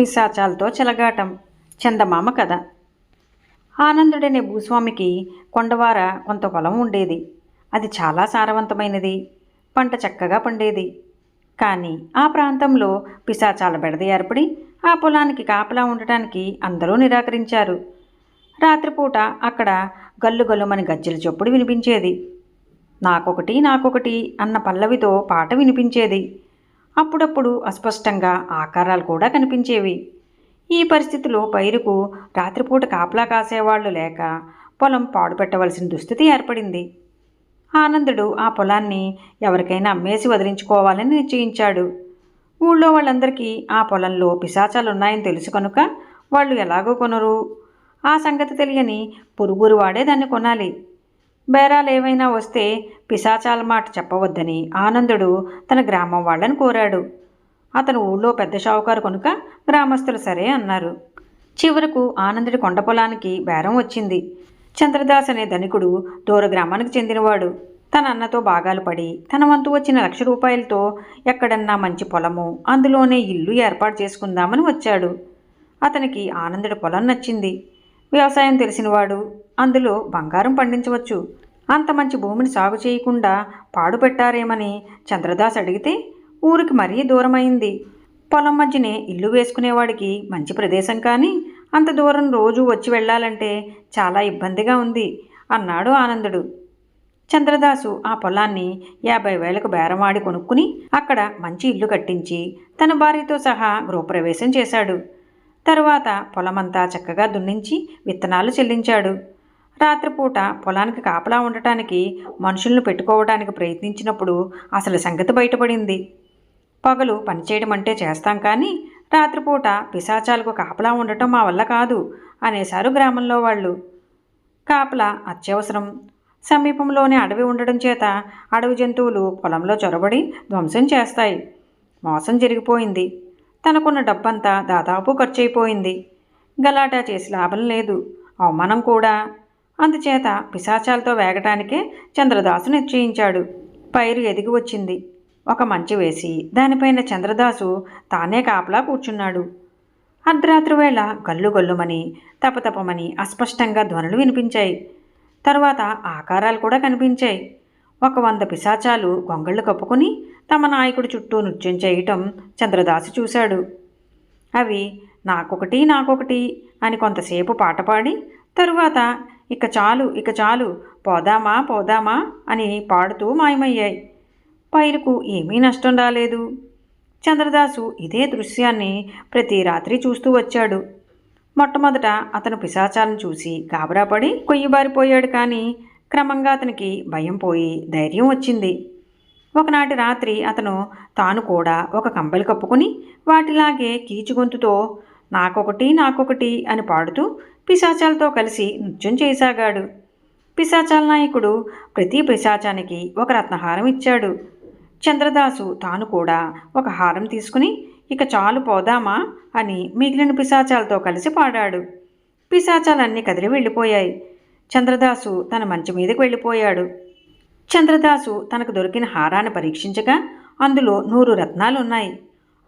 పిశాచాలతో చెలగాటం. చందమామ కథ. ఆనందుడనే భూస్వామికి కొండవార కొంత పొలం ఉండేది. అది చాలా సారవంతమైనది. పంట చక్కగా పండేది. కానీ ఆ ప్రాంతంలో పిశాచాల బెడద ఏర్పడి ఆ పొలానికి కాపలా ఉండటానికి అందరూ నిరాకరించారు. రాత్రిపూట అక్కడ గల్లు గల్లుమని గజ్జెల చొప్పుడు వినిపించేది. నాకొకటి నాకొకటి అన్న పల్లవితో పాట వినిపించేది. అప్పుడప్పుడు అస్పష్టంగా ఆకారాలు కూడా కనిపించేవి. ఈ పరిస్థితిలో పైరుకు రాత్రిపూట కాపలా కాసేవాళ్ళు లేక పొలం పాడుపెట్టవలసిన దుస్థితి ఏర్పడింది. ఆనందుడు ఆ పొలాన్ని ఎవరికైనా అమ్మేసి వదిలించుకోవాలని నిశ్చయించాడు. ఊళ్ళో వాళ్ళందరికీ ఆ పొలంలో పిశాచాలు ఉన్నాయని తెలుసు కనుక వాళ్ళు ఎలాగో కొనరు. ఆ సంగతి తెలియని పురుగురు వాడే దాన్ని కొనాలి. బేరాలు ఏవైనా వస్తే పిశాచాల మాట చెప్పవద్దని ఆనందుడు తన గ్రామం వాళ్ళని కోరాడు. అతను ఊళ్ళో పెద్ద షావుకారు కనుక గ్రామస్తులు సరే అన్నారు. చివరకు ఆనందుడి కొండ పొలానికి బేరం వచ్చింది. చంద్రదాస్ అనే ధనికుడు దూర గ్రామానికి చెందినవాడు. తన అన్నతో బాగాలు పడి తన వంతు వచ్చిన లక్ష రూపాయలతో ఎక్కడన్నా మంచి పొలము అందులోనే ఇల్లు ఏర్పాటు చేసుకుందామని వచ్చాడు. అతనికి ఆనందుడి పొలం నచ్చింది. వ్యవసాయం తెలిసినవాడు అందులో బంగారం పండించవచ్చు. అంత మంచి భూమిని సాగు చేయకుండా పాడు పెట్టారేమని చంద్రదాస్ అడిగితే ఊరికి మరీ దూరమైంది. పొలం మధ్యనే ఇల్లు వేసుకునేవాడికి మంచి ప్రదేశం కానీ అంత దూరం రోజు వచ్చి వెళ్ళాలంటే చాలా ఇబ్బందిగా ఉంది అన్నాడు ఆనందుడు. చంద్రదాసు ఆ పొలాన్ని యాభై వేలకు బేరమాడి కొనుక్కుని అక్కడ మంచి ఇల్లు కట్టించి తన భార్యతో సహా గృహప్రవేశం చేశాడు. తరువాత పొలమంతా చక్కగా దున్నించి విత్తనాలు చెల్లించాడు. రాత్రిపూట పొలానికి కాపలా ఉండటానికి మనుషులను పెట్టుకోవడానికి ప్రయత్నించినప్పుడు అసలు సంగతి బయటపడింది. పగలు పనిచేయడం అంటే చేస్తాం కానీ రాత్రిపూట పిశాచాలకు కాపలా ఉండటం మా వల్ల కాదు అనేశారు గ్రామంలో వాళ్ళు. కాపలా అత్యవసరం. సమీపంలోనే అడవి ఉండడం చేత అడవి జంతువులు పొలంలో చొరబడి ధ్వంసం చేస్తాయి. మోసం జరిగిపోయింది. తనకున్న డబ్బంతా దాదాపు ఖర్చయిపోయింది. గలాటా చేసి లాభం లేదు. అవమానం కూడా. అందుచేత పిశాచాలతో వేగటానికే చంద్రదాసు నిశ్చయించాడు. పైరు ఎదిగి వచ్చింది. ఒక మంచి వేసి దానిపైన చంద్రదాసు తానే కాపలా కూర్చున్నాడు. అర్ధరాత్రి వేళ గల్లు గల్లుమని తపతపమని అస్పష్టంగా ధ్వనులు వినిపించాయి. తర్వాత ఆకారాలు కూడా కనిపించాయి. ఒక వంద పిశాచాలు గొంగళ్ళు కప్పుకొని తమ నాయకుడి చుట్టూ నృత్యం చేయటం చంద్రదాసు చూశాడు. అవి నాకొకటి నాకొకటి అని కొంతసేపు పాట పాడి తరువాత ఇక చాలు ఇక చాలు పోదామా పోదామా అని పాడుతూ మాయమయ్యాయి. పైరుకు ఏమీ నష్టం రాలేదు. చంద్రదాసు ఇదే దృశ్యాన్ని ప్రతి రాత్రి చూస్తూ వచ్చాడు. మొట్టమొదట అతను పిశాచాలను చూసి గాబరాపడి కొయ్యిబారిపోయాడు కానీ క్రమంగా అతనికి భయం పోయి ధైర్యం వచ్చింది. ఒకనాటి రాత్రి అతను తాను కూడా ఒక కంబలి కప్పుకుని వాటిలాగే కీచుగొంతుతో నాకొకటి నాకొకటి అని పాడుతూ పిశాచాలతో కలిసి నృత్యం చేయసాగాడు పిశాచాల నాయకుడు ప్రతి పిశాచానికి ఒక రత్నహారం ఇచ్చాడు. చంద్రదాసు తాను కూడా ఒక హారం తీసుకుని ఇక చాలు పోదామా? అని మిగిలిన పిశాచాలతో కలిసి పాడాడు. పిశాచాలన్నీ కదిలి వెళ్ళిపోయాయి. చంద్రదాసు తన మంచి మీదకి వెళ్ళిపోయాడు. చంద్రదాసు తనకు దొరికిన హారాన్ని పరీక్షించగా అందులో నూరు రత్నాలు ఉన్నాయి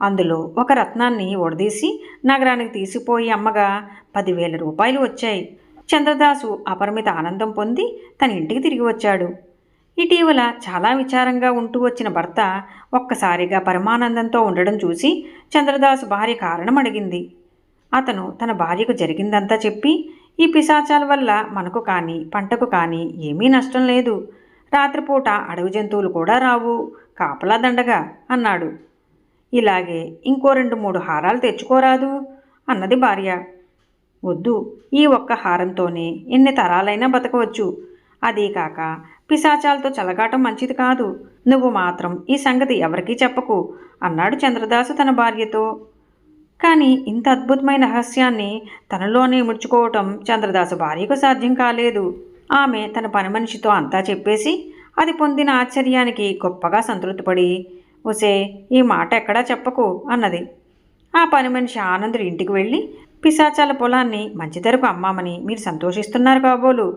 అందులో ఒక రత్నాన్ని ఉడదీసి నగరానికి తీసిపోయి అమ్మగా పదివేల రూపాయలు వచ్చాయి. చంద్రదాసు అపరిమిత ఆనందం పొంది తన ఇంటికి తిరిగి వచ్చాడు. ఇటీవల చాలా విచారంగా ఉంటూ వచ్చిన భర్త ఒక్కసారిగా పరమానందంతో ఉండడం చూసి చంద్రదాసు భార్య కారణం అడిగింది. అతను తన భార్యకు జరిగిందంతా చెప్పి ఈ పిశాచాల వల్ల మనకు కానీ పంటకు కానీ ఏమీ నష్టం లేదు. రాత్రిపూట అడవి జంతువులు కూడా రావు. కాపలా దండగా అన్నాడు. ఇలాగే ఇంకో రెండు మూడు హారాలు తెచ్చుకోరాదు అన్నది భార్య. వద్దు ఈ ఒక్క హారంతోనే ఎన్ని తరాలైనా బతకవచ్చు. అదీ కాక పిశాచాలతో చలగాటం మంచిది కాదు. నువ్వు మాత్రం ఈ సంగతి ఎవరికీ చెప్పకు అన్నాడు చంద్రదాసు తన భార్యతో. కానీ ఇంత అద్భుతమైన రహస్యాన్ని తనలోనే ముడుచుకోవటం చంద్రదాసు భార్యకు సాధ్యం కాలేదు. ఆమె తన పని మనిషితో అంతా చెప్పేసి అది పొందిన ఆశ్చర్యానికి గొప్పగా సంతృప్తిపడి ఒసే ఈ మాట ఎక్కడా చెప్పకు అన్నది. ఆ పని మనిషి ఆనందుడు ఇంటికి వెళ్ళి పిశాచాల పొలాన్ని మంచి ధరకు అమ్మామని మీరు సంతోషిస్తున్నారు కాబోలు.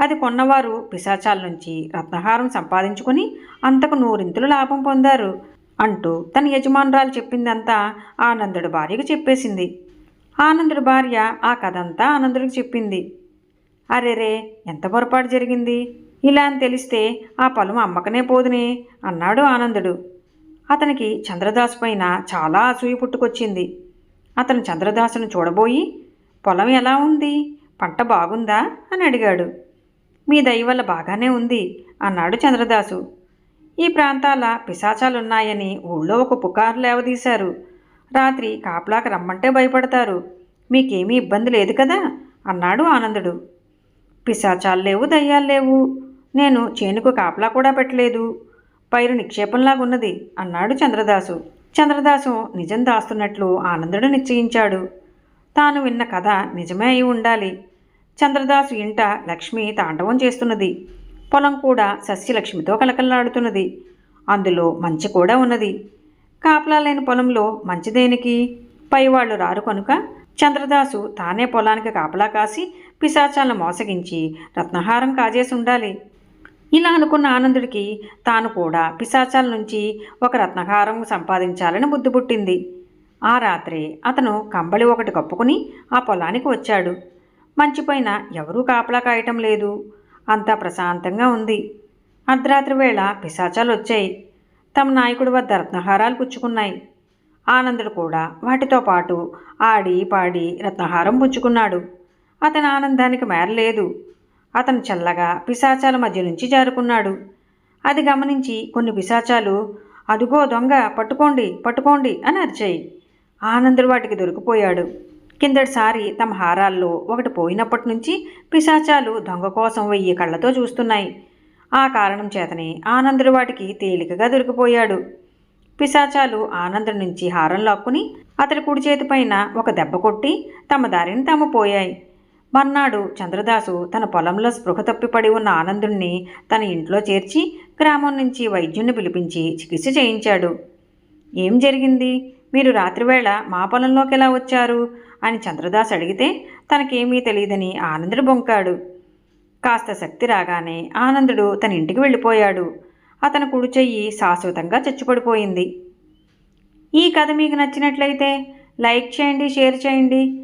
అది కొన్నవారు పిశాచాల నుంచి రత్నహారం సంపాదించుకుని అంతకు నూరింతలు లాభం పొందారు అంటూ తన యజమానురాలు చెప్పిందంతా ఆనందుడి భార్యకు చెప్పేసింది. ఆనందుడి భార్య ఆ కథంతా ఆనందుడికి చెప్పింది. అరెరే ఎంత పొరపాటు జరిగింది? ఇలా అని తెలిస్తే ఆ పొలం అమ్మకనే పోదునే అన్నాడు ఆనందుడు. అతనికి చంద్రదాసు పైన చాలా అసూయ పుట్టుకొచ్చింది. అతను చంద్రదాసును చూడబోయి పొలం ఎలా ఉంది? పంట బాగుందా? అని అడిగాడు. మీ దయ వల్ల బాగానే ఉంది అన్నాడు చంద్రదాసు. ఈ ప్రాంతాల పిశాచాలున్నాయని ఊళ్ళో ఒక పుకారు లేవదీశారు. రాత్రి కాపలాకి రమ్మంటే భయపడతారు. మీకేమీ ఇబ్బంది లేదు కదా? అన్నాడు ఆనందుడు. పిశాచాలు లేవు దయ్యాలు లేవు. నేను చేనుకు కాపలా కూడా పెట్టలేదు. పైరు నిక్షేపంలాగున్నది అన్నాడు చంద్రదాసు. చంద్రదాసు నిజం దాస్తున్నట్లు ఆనందుడు నిశ్చయించాడు. తాను విన్న కథ నిజమే అయి ఉండాలి. చంద్రదాసు ఇంట లక్ష్మి తాండవం చేస్తున్నది. పొలం కూడా సస్యలక్ష్మితో కలకల్లాడుతున్నది అందులో మంచి కూడా ఉన్నది. కాపలా లేని పొలంలో మంచి దేనికి? పైవాళ్ళు రారు కనుక చంద్రదాసు తానే పొలానికి కాపలా కాసి పిశాచాలను మోసగించి రత్నహారం కాజేసి ఉండాలి. ఇలా అనుకున్న ఆనందుడికి తాను కూడా పిశాచాల నుంచి ఒక రత్నహారం సంపాదించాలని బుద్ధి పుట్టింది. ఆ రాత్రి అతను కంబళి ఒకటి కప్పుకుని ఆ పొలానికి వచ్చాడు. మంచిపైన ఎవరూ కాపలా కాయటం లేదు. అంతా ప్రశాంతంగా ఉంది. అర్ధరాత్రి వేళ పిశాచాలు వచ్చాయి. తమ నాయకుడి వద్ద రత్నహారాలు పుచ్చుకున్నాయి. ఆనందుడు కూడా వాటితో పాటు ఆడి పాడి రత్నహారం పుచ్చుకున్నాడు. అతని ఆనందానికి మేరలేదు. అతను చల్లగా పిశాచాల మధ్య నుంచి జారుకున్నాడు. అది గమనించి కొన్ని పిశాచాలు అదుగో దొంగ పట్టుకోండి పట్టుకోండి అని అరిచాయి. ఆనందుడు వాటికి దొరికిపోయాడు. కిందటిసారి తమ హారాల్లో ఒకటి పోయినప్పటి నుంచి పిశాచాలు దొంగ కోసం వెయ్యి కళ్ళతో చూస్తున్నాయి. ఆ కారణం చేతనే ఆనందుడు వాటికి తేలికగా దొరికిపోయాడు. పిశాచాలు ఆనందుడి నుంచి హారం లాక్కుని అతడి కుడి చేతిపైన ఒక దెబ్బ కొట్టి తమ దారిని తాము పోయాయి. మర్నాడు చంద్రదాసు తన పొలంలో స్పృహ తప్పిపడి ఉన్న ఆనందుణ్ణి తన ఇంట్లో చేర్చి గ్రామం నుంచి వైద్యుణ్ణి పిలిపించి చికిత్స చేయించాడు. ఏం జరిగింది? మీరు రాత్రివేళ మా పొలంలోకి ఎలా వచ్చారు? అని చంద్రదాస్ అడిగితే తనకేమీ తెలియదని ఆనందుడు బొంకాడు. కాస్త శక్తి రాగానే ఆనందుడు తన ఇంటికి వెళ్ళిపోయాడు. అతని కుడి చెయ్యి శాశ్వతంగా చచ్చుపడిపోయింది. ఈ కథ మీకు నచ్చినట్లయితే లైక్ చేయండి షేర్ చేయండి.